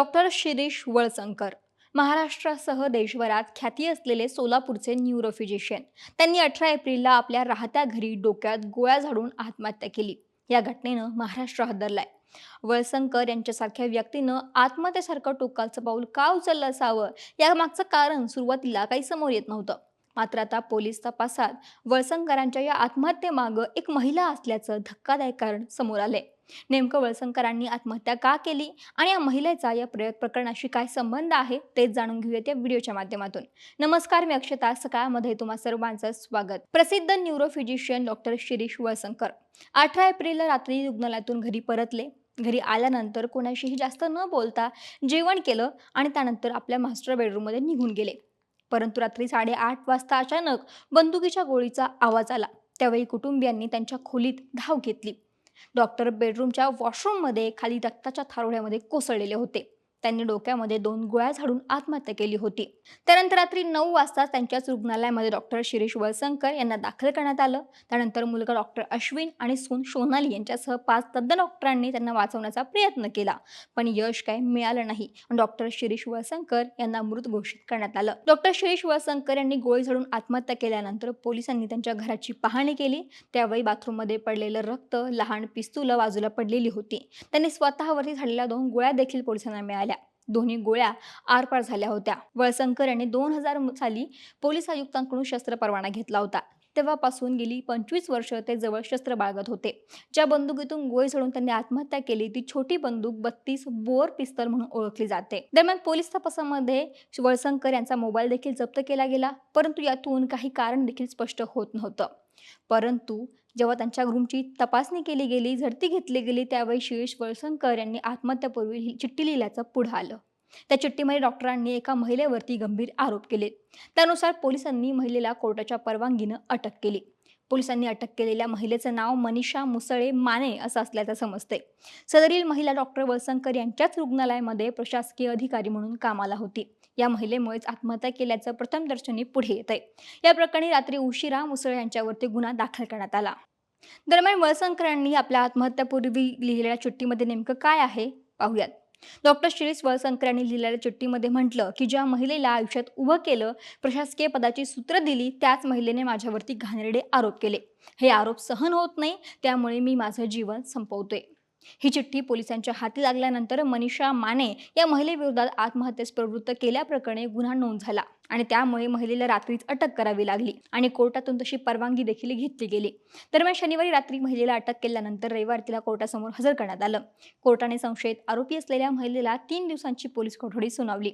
Doctor Shirish Walsankar. महाराष्ट्रासह देशभरात ख्याती असलेले सोलापूरचे न्यूरोफिजिशियन. त्यांनी अठरा एप्रिलला आपल्या राहत्या घरी डोक्यात गोळ्या झाडून आत्महत्या केली. या घटनेनं महाराष्ट्र हादरलाय. वळसंकर यांच्यासारख्या व्यक्तीनं आत्महत्येसारखं टोकाचं पाऊल का उचललं असावं? यामागचं कारण सुरुवातीला काही समोर येत नव्हतं. मात्र आता पोलीस तपासात वळसंकरांच्या या आत्महत्येमागं एक महिला असल्याचं धक्कादायक कारण समोर आले नेमकं वळसंकरांनी आत्महत्या का केली आणि या महिलेचा या प्रयोग प्रकरणाशी काय संबंध आहे तेच जाणून घेऊयात या व्हिडिओच्या माध्यमातून. नमस्कार मी अक्षता. सकाळमध्ये तुम्हा सर्वांचं स्वागत. प्रसिद्ध न्यूरोफिजिशियन डॉक्टर शिरीष वळसंकर. अठरा एप्रिलला रात्री रुग्णालयातून घरी परतले. घरी आल्यानंतर कोणाशीही जास्त न बोलता जेवण केलं आणि त्यानंतर आपल्या मास्टर बेडरूममध्ये निघून गेले. परंतु रात्री साडेआठ वाजता अचानक बंदुकीच्या गोळीचा आवाज आला. त्यावेळी कुटुंबियांनी त्यांच्या खोलीत धाव घेतली. डॉक्टर बेडरूमच्या वॉशरूममध्ये खाली रक्ताच्या थारोळ्यामध्ये कोसळलेले होते. त्यांनी डोक्यामध्ये दोन गोळ्या झाडून आत्महत्या केली होती. त्यानंतर रात्री नऊ वाजता त्यांच्याच रुग्णालयामध्ये डॉक्टर शिरीष वळसंकर यांना दाखल करण्यात आलं. त्यानंतर मुलगा डॉक्टर अश्विन आणि सून सोनाली यांच्यासह पाच तज्ज्ञ डॉक्टरांनी त्यांना वाचवण्याचा प्रयत्न केला. पण यश काय मिळालं नाही. डॉक्टर शिरीष वळसंकर यांना मृत घोषित करण्यात आलं. डॉक्टर शिरीष वळसंकर यांनी गोळी झाडून आत्महत्या केल्यानंतर पोलिसांनी त्यांच्या घराची पाहणी केली. त्यावेळी बाथरूममध्ये पडलेलं रक्त लहान पिस्तुलं बाजूला पडलेली होती. त्यांनी स्वतःवरती झालेल्या दोन गोळ्या देखील पोलिसांना मिळाल्या. दोन्ही गोळ्या आरपार झाल्या होत्या. वळसंकर यांनी दोन हजार साली पोलीस आयुक्तांकडून शस्त्र परवाना घेतला होता. तेव्हापासून गेली पंचवीस वर्ष ते जवळ शस्त्र बाळगत होते. ज्या बंदुकीतून गोळी झडून त्यांनी आत्महत्या केली ती छोटी बंदूक बत्तीस बोर पिस्तल म्हणून ओळखली जाते. दरम्यान पोलीस तपासामध्ये वळसंकर यांचा मोबाईल देखील जप्त केला गेला परंतु यातून काही कारण देखील स्पष्ट होत नव्हतं. परंतु जेव्हा त्यांच्या रूमची तपासणी केली गेली झडती घेतली गेली त्यावेळी शिरीष वळसंकर यांनी आत्महत्यापूर्वी ही चिठ्ठी लिहिल्याचं पुढं आलं. त्या चिठ्ठीमध्ये डॉक्टरांनी एका महिलेवरती गंभीर आरोप केले. त्यानुसार पोलिसांनी महिलेला कोर्टाच्या परवानगीनं अटक केली. पोलिसांनी अटक केलेल्या महिलेचं नाव मनीषा मुसळे माने असं असल्याचं समजते सदरील महिला डॉक्टर वळसंकर यांच्याच रुग्णालयामध्ये प्रशासकीय अधिकारी म्हणून कामाला होती. या महिलेमुळेच आत्महत्या केल्याचं प्रथम दर्शनी पुढे येत आहे या प्रकरणी रात्री उशिरा मुसळे यांच्यावरती गुन्हा दाखल करण्यात आला. दरम्यान वळसंकर यांनी आपल्या आत्महत्यापूर्वी लिहिलेल्या चिठ्ठीमध्ये नेमकं काय आहे? पाहूयात. डॉक्टर शिरीष वळसंकर यांनी लिहिलेल्या चिठ्ठीमध्ये म्हटलं की ज्या महिलेला आयुष्यात उभं केलं प्रशासकीय पदाची सूत्र दिली त्याच महिलेने माझ्यावरती घाणेरडे आरोप केले. हे आरोप सहन होत नाही त्यामुळे मी माझं जीवन संपवतोय. ही चिठ्ठी पोलिसांच्या हाती लागल्यानंतर मनीषा माने या महिलेविरोधात आत्महत्येस प्रवृत्त केल्याप्रकरणी गुन्हा नोंद झाला. आणि त्यामुळे महिलेला रात्रीच अटक करावी लागली आणि कोर्टातून तशी परवानगी देखील घेतली गेली. दरम्यान शनिवारी रात्री महिलेला अटक केल्यानंतर रविवार तिला कोर्टासमोर हजर करण्यात आलं. कोर्टाने संशयित आरोपी असलेल्या महिलेला तीन दिवसांची पोलीस कोठडी सुनावली.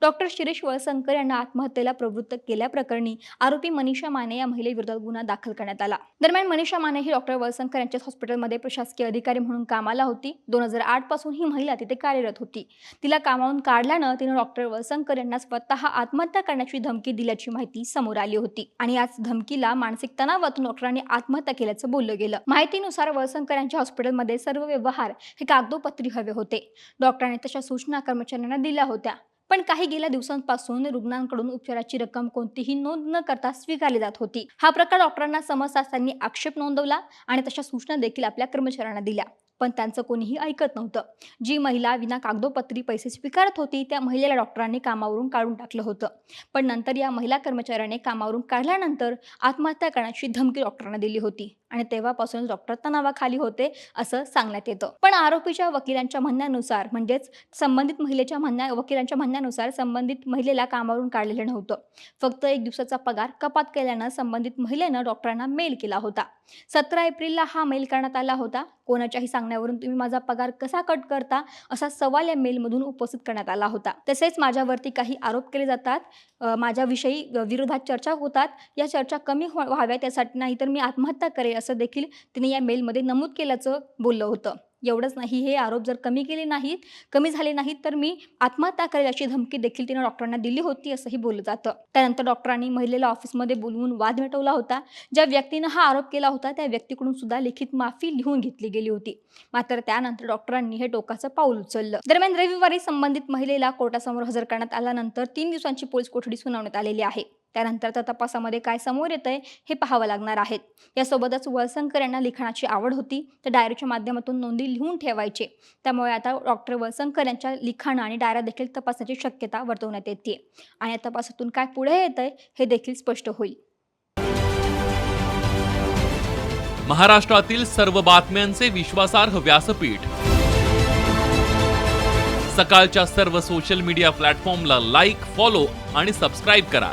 डॉक्टर शिरीष वळसंकर यांना आत्महत्येला प्रवृत्त केल्याप्रकरणी आरोपी मनीषा माने या महिलेविरोधात गुन्हा दाखल करण्यात आला. दरम्यान मनीषा माने ही डॉक्टर वळसंकर यांच्याच हॉस्पिटलमध्ये प्रशासकीय अधिकारी म्हणून कामाला होती. दोन हजार आठपासून ही महिला तिथे कार्यरत होती. तिला कामावून काढल्यानं तिनं डॉक्टर वळसंकर यांना स्वतः आत्महत्या करण्याची धमकी दिल्याची माहिती समोर आली होती. आणि याच धमकीला मानसिक तणावातून डॉक्टरांनी आत्महत्या केल्याचं बोललं गेलं. माहितीनुसार वळसंकर यांच्या हॉस्पिटलमध्ये सर्व व्यवहार हे कागदोपत्री हवे होते. डॉक्टरांनी तशा सूचना कर्मचाऱ्यांना दिल्या होत्या. पण काही गेल्या दिवसांपासून रुग्णांकडून उपचाराची रक्कम कोणतीही नोंद न करता स्वीकारली जात होती. हा प्रकार डॉक्टरांना समजताच त्यांनी आक्षेप नोंदवला आणि तशा सूचना देखील आपल्या कर्मचाऱ्यांना दिल्या. पण त्यांचं कोणीही ऐकत नव्हतं. जी महिला विना कागदोपत्री पैसे स्वीकारत होती त्या महिलेला डॉक्टरांनी कामावरून काढून टाकलं होतं. पण नंतर या महिला कर्मचाऱ्याने कामावरून काढल्यानंतर आत्महत्या करण्याची धमकी डॉक्टरांना दिली होती आणि तेव्हापासूनच डॉक्टर तणावाखाली होते असं सांगण्यात येतं. पण आरोपीच्या वकिलांच्या म्हणण्यानुसार म्हणजेच संबंधित महिलेच्या म्हणण्या वकिलांच्या म्हणण्यानुसार संबंधित महिलेला कामावरून काढलेलं नव्हतं. फक्त एक दिवसाचा पगार कपात केल्यानं संबंधित महिलेनं डॉक्टरांना मेल केला होता. सतरा एप्रिलला हा मेल करण्यात आला होता. कोणाच्याही मागण्यावरून तुम्ही माझा पगार कसा कट करता असा सवाल या मेलमधून उपस्थित करण्यात आला होता. तसेच माझ्यावरती काही आरोप केले जातात माझ्याविषयी विरोधात चर्चा होतात या चर्चा कमी व्हा- व्हाव्यात यासाठी नाही तर मी आत्महत्या करेल असं देखील तिने या मेलमध्ये नमूद केल्याचं बोललं होतं. एवढंच नाही. हे आरोप जर कमी केले नाहीत कमी झाले नाहीत तर मी आत्महत्या करेल अशी धमकी देखील तिने डॉक्टरांना दिली होती असंही बोललं जातं. त्यानंतर डॉक्टरांनी महिलेला ऑफिसमध्ये बोलवून वाद मिटवला होता. ज्या व्यक्तीनं हा आरोप केला होता त्या व्यक्तीकडून सुद्धा लिखित माफी लिहून घेतली गेली होती. मात्र त्यानंतर डॉक्टरांनी हे टोकाचं पाऊल उचललं. दरम्यान रविवारी संबंधित महिलेला कोर्टासमोर हजर करण्यात आल्यानंतर तीन दिवसांची पोलीस कोठडी सुनावण्यात आलेली आहे. त्यानंतर त्या तपासामध्ये काय समोर येतंय हे पाहावं लागणार आहेत यासोबतच वळसंकर यांना लिखाणाची आवड होती तर डायरीच्या माध्यमातून नोंदी लिहून ठेवायचे. त्यामुळे आता डॉक्टर वळसंकर यांच्या लिखाण आणि डायऱ्या देखील तपासण्याची शक्यता वर्तवण्यात येते. आणि या तपासातून काय पुढे येतंय हे देखील स्पष्ट होईल. महाराष्ट्रातील सर्व बातम्यांचे विश्वासार्ह व्यासपीठ. सकाळच्या सर्व सोशल मीडिया प्लॅटफॉर्मला लाईक फॉलो आणि सबस्क्राईब करा.